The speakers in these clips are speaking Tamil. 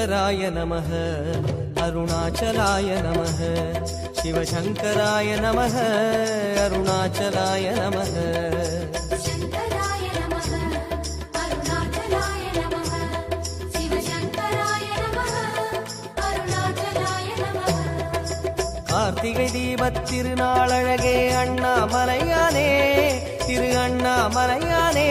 சிவசங்கராய நம அருணாச்சலாய நம சிவசங்கராய நம அருணாச்சலாய நம கார்த்திகை தீபத் திருநாளழகே அண்ணாமலையானே திரு அண்ணாமலையானே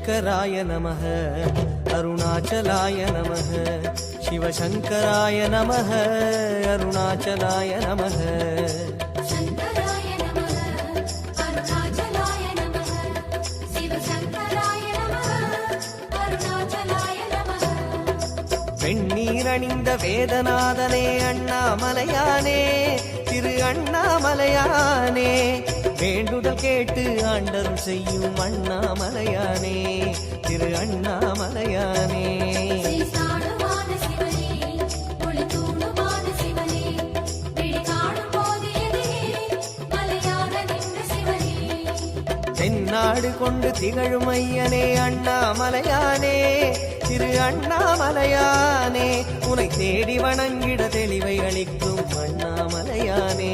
शिवशङ्कराय नमः अरुणाचलाय नमः शङ्कराय नमः अरुणाचलाय नमः शिवशङ्कराय नमः अरुणाचलाय नमः வெண்ணீரணிந்த வேதநாதனே அண்ணாமலையானே திரு அண்ணாமலையானே வேண்டுதல் கேட்டு ஆண்டரும் செய்யும் அண்ணாமலையானே திரு அண்ணாமலையானே. தென்னாடு கொண்டு திகழும் ஐயனே அண்ணாமலையானே திரு அண்ணாமலையானே. உனை தேடி வணங்கிட தெளிவை அளிக்கும் அண்ணாமலையானே.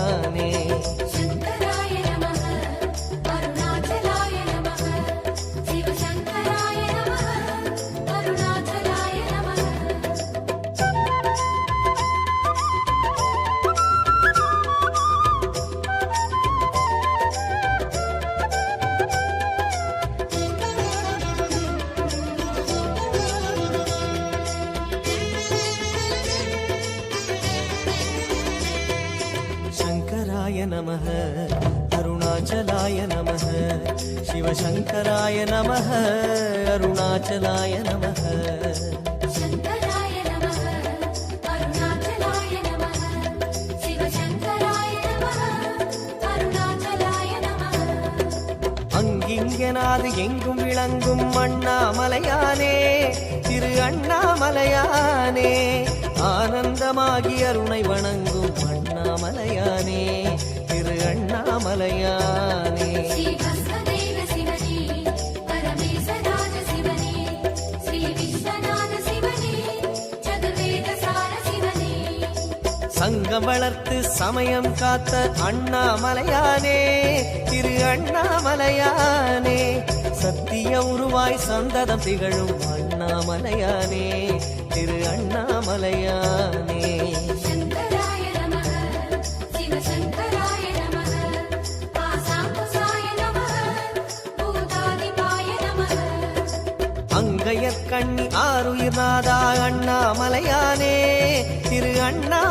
शङ्कराय नमः अरुणाचलाय नमः शिवशङ्कराय नमः अरुणाचलाय नमः शङ्कराय नमः अरुणाचलाय नमः शिवशङ्कराय नमः अरुणाचलाय नमः அங்கிங்கனாது எங்கும் விளங்கும் அண்ணாமலையானே திரு அண்ணாமலையானே ஆனந்தமாகி அருணை வணங்கும் அண்ணாமலையானே சங்கம் வளர்த்து சமயம் காத்த அண்ணாமலையானே திரு அண்ணாமலையானே. சத்திய உருவாய் சந்ததம் திகழும் அண்ணாமலையானே திரு அண்ணாமலையானே. அங்கையர் கண்ணி ஆறுயிர் நாதா அண்ணாமலையானே திரு அண்ணா